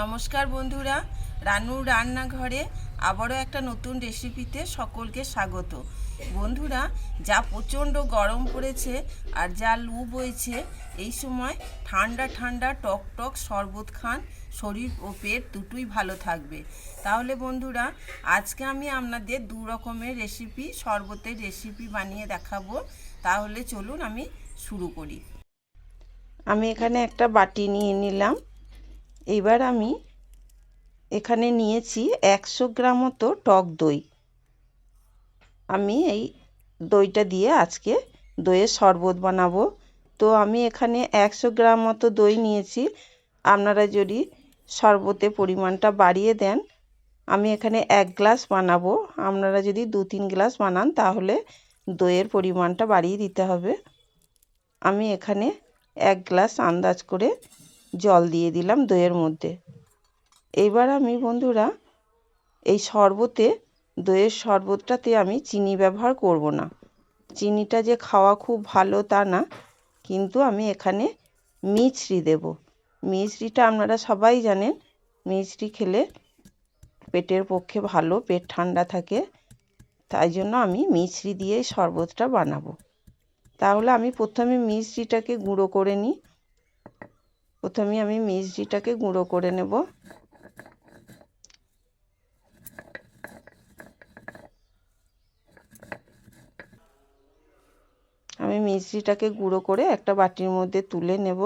নমস্কার বন্ধুরা, রানুর রান্নাঘরে আবারও একটা নতুন রেসিপিতে সকলকে স্বাগত। বন্ধুরা, যা প্রচণ্ড গরম পড়েছে আর যা লু বইছে, এই সময় ঠান্ডা ঠান্ডা টক টক শরবত খান, শরীর ও পেট দুটোই ভালো থাকবে। তাহলে বন্ধুরা, আজকে আমি আপনাদের দু রকমের রেসিপি শরবতের রেসিপি বানিয়ে দেখাবো। তাহলে চলুন আমি শুরু করি। আমি এখানে একটা বাটি নিয়ে নিলাম। এবার আমি এখানে নিয়েছি একশো গ্রাম মতো টক দই। আমি এই দইটা দিয়ে আজকে দইয়ের শরবত বানাবো। তো আমি এখানে একশো গ্রাম মতো দই নিয়েছি। আপনারা যদি শরবতে পরিমাণটা বাড়িয়ে দেন, আমি এখানে এক গ্লাস বানাবো। আপনারা যদি দু তিন গ্লাস বানান, তাহলে দইয়ের পরিমাণটা বাড়িয়ে দিতে হবে। আমি এখানে এক গ্লাস আন্দাজ করে জল দিয়ে দিলাম দইয়ের মধ্যে। এইবার আমি বন্ধুরা, এই শরবতে, দইয়ের শরবতটাতে আমি চিনি ব্যবহার করব না। চিনিটা যে খাওয়া খুব ভালো তা না, কিন্তু আমি এখানে মিছরি দেব। মিছরিটা আপনারা সবাই জানেন, মিছরি খেলে পেটের পক্ষে ভালো, পেট ঠান্ডা থাকে। তাই জন্য আমি মিছরি দিয়ে শরবতটা বানাবো। তাহলে আমি প্রথমে মিষ্টিটাকে গুঁড়ো করে নিই। প্রথমে আমি মিষ্টিটাকে গুঁড়ো করে নেব। আমি মিষ্টিটাকে গুঁড়ো করে একটা বাটির মধ্যে তুলে নেব।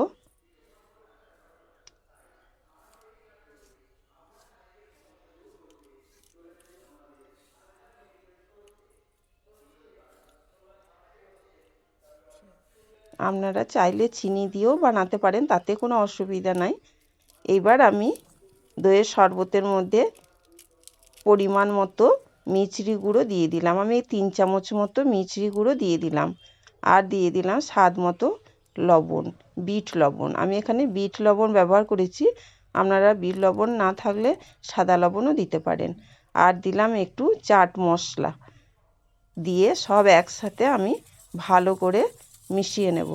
আপনারা চাইলে চিনি দিয়েও বানাতে পারেন, তাতে কোনো অসুবিধা নাই। এইবার আমি দইয়ের শরবতের মধ্যে পরিমাণ মতো মিচড়ি গুঁড়ো দিয়ে দিলাম। আমি তিন চামচ মতো মিচড়ি গুঁড়ো দিয়ে দিলাম আর দিয়ে দিলাম স্বাদ মতো লবণ, বিট লবণ। আমি এখানে বিট লবণ ব্যবহার করেছি, আপনারা বিট লবণ না থাকলে সাদা লবণও দিতে পারেন। আর দিলাম একটু চাট মশলা দিয়ে সব একসাথে আমি ভালো করে মিশিয়ে নেব।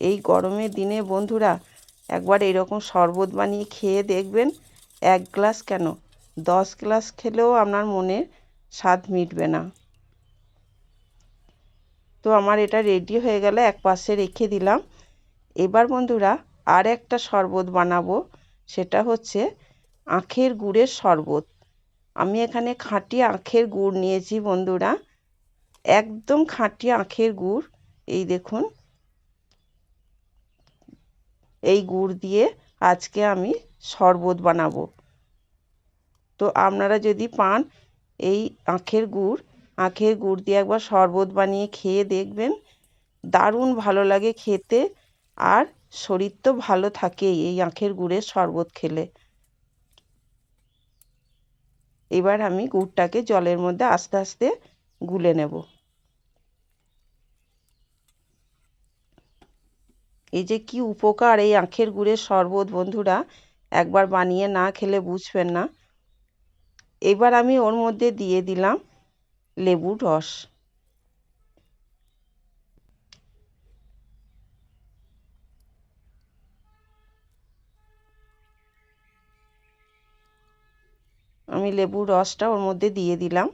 এই গরমের দিনে বন্ধুরা, একবার এরকম শরবত বানিয়ে খেয়ে দেখবেন, এক গ্লাস কেন? দশ গ্লাস খেলেও আপনার মনে স্বাদ মিটবে না। তো আমার এটা রেডি হয়ে গেলে, এক পাশে রেখে দিলাম। এবার বন্ধুরা, আর একটা শরবত বানাবো, সেটা হচ্ছে আখের গুড়ের শরবত। আমি এখানে খাঁটি আখের গুড় নিয়েছি বন্ধুরা। একদম খাঁটি আখের গুড়, এই দেখুন। এই গুড় দিয়ে আজকে আমি শরবত বানাবো। তো আপনারা যদি পান এই আখের গুড় আখের গুড় দিয়ে একবার শরবত বানিয়ে খেয়ে দেখবেন। দারুণ ভালো লাগে খেতে আর শরীর তো ভালো থাকেই এই আখের গুড়ের শরবত খেলে। এবার আমি গুড়টাকে জলের মধ্যে আস্তে আস্তে গুলে নেব। এই যে কি উপকার এই আখের গুড়ের শরবত, বন্ধুরা, একবার বানিয়ে না খেলে বুঝবেন না। এবার আমি ওর মধ্যে দিয়ে দিলাম লেবুর রস। আমি লেবুর রসটা ওর মধ্যে দিয়ে দিলাম।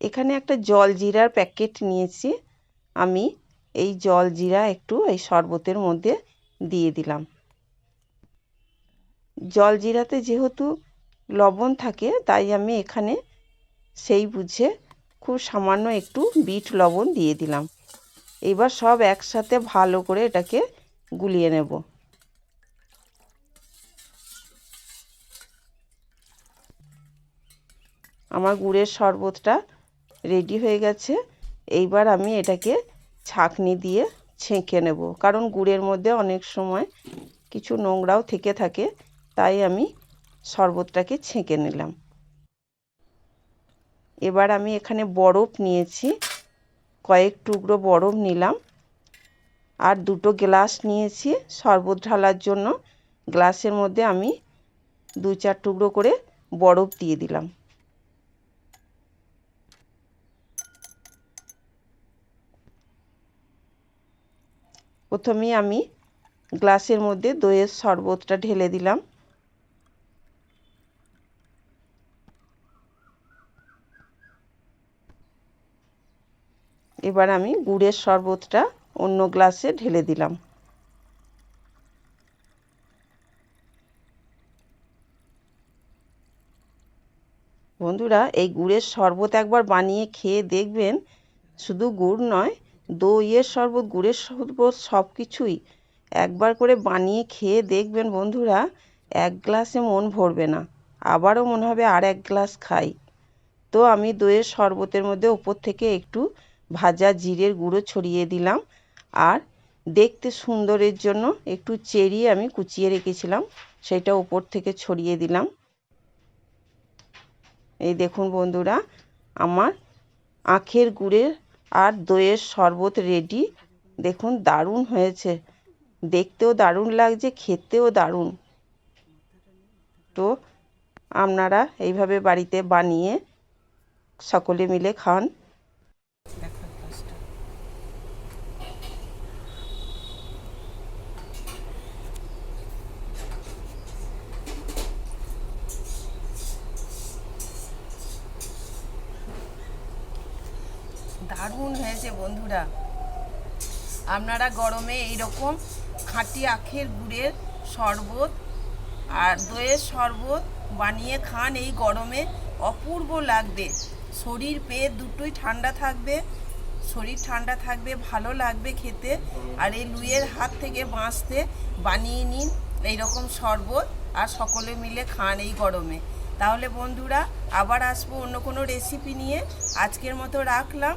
এখানে একটা জল জিরার প্যাকেট নিয়েছি। আমি এই জল জিরা একটু এই শরবতের মধ্যে দিয়ে দিলাম। জল জিরাতে যেহেতু লবণ থাকে, তাই আমি এখানে সেই বুঝে খুব সামান্য একটু বিট লবণ দিয়ে দিলাম। এবার সব একসাথে ভালো করে এটাকে গুলিয়ে নেব। আমার গুড়ের শরবতটা রেডি হয়ে গেছে। এইবার আমি এটাকে ছাঁকনি দিয়ে ছেঁকে নেব। কারণ গুড়ের মধ্যে অনেক সময় কিছু নোংরাও থেকে থাকে, তাই আমি শরবতটাকে ছেঁকে নিলাম। এবার আমি এখানে বরফ নিয়েছি, কয়েক টুকরো বরফ নিলাম আর দুটো গ্লাস নিয়েছি শরবত ঢালার জন্য। গ্লাসের মধ্যে আমি দু চার টুকরো করে বরফ দিয়ে দিলাম। প্রথমেই আমি গ্লাসের মধ্যে দইয়ের শরবতটা ঢেলে দিলাম। এবার আমি গুড়ের শরবতটা অন্য গ্লাসে ঢেলে দিলাম। বন্ধুরা, এই গুড়ের শরবত একবার বানিয়ে খেয়ে দেখবেন, শুধু গুড় নয় দইয়ের শরবত, গুড়ের শরবত সব কিছুই একবার করে বানিয়ে খেয়ে দেখবেন বন্ধুরা, এক গ্লাসে মন ভরবে না। আবারও মনে হবে আর এক গ্লাস খাই। তো আমি দইয়ের শরবতের মধ্যে ওপর থেকে একটু ভাজা জিরের গুঁড়ো ছড়িয়ে দিলাম। আর দেখতে সুন্দরের জন্য একটু চেরি আমি কুচিয়ে রেখেছিলাম, সেটা ওপর থেকে ছড়িয়ে দিলাম। এই দেখুন বন্ধুরা, আমার আখের গুড়ের আর দইয়ের শরবত রেডি দেখুন, দারুণ হয়েছে। দেখতেও দারুণ লাগছে, খেতেও দারুণ। তো আপনারা এইভাবে বাড়িতে বানিয়ে সকলে মিলে খান। দারুণ হয়েছে বন্ধুরা। আপনারা গরমে এইরকম খাঁটি আখের গুড়ের শরবত আর দইয়ের শরবত বানিয়ে খান এই গরমে। অপূর্ব লাগবে। শরীর পেয়ে দুটোই ঠান্ডা থাকবে। শরীর ঠান্ডা থাকবে, ভালো লাগবে খেতে। আর এই লুইয়ের হাত থেকে বাঁচতে বানিয়ে নিন এই রকম শরবত আর সকলে মিলে খান এই গরমে। তাহলে বন্ধুরা, আবার আসব অন্য কোনো রেসিপি নিয়ে। আজকের মতো রাখলাম।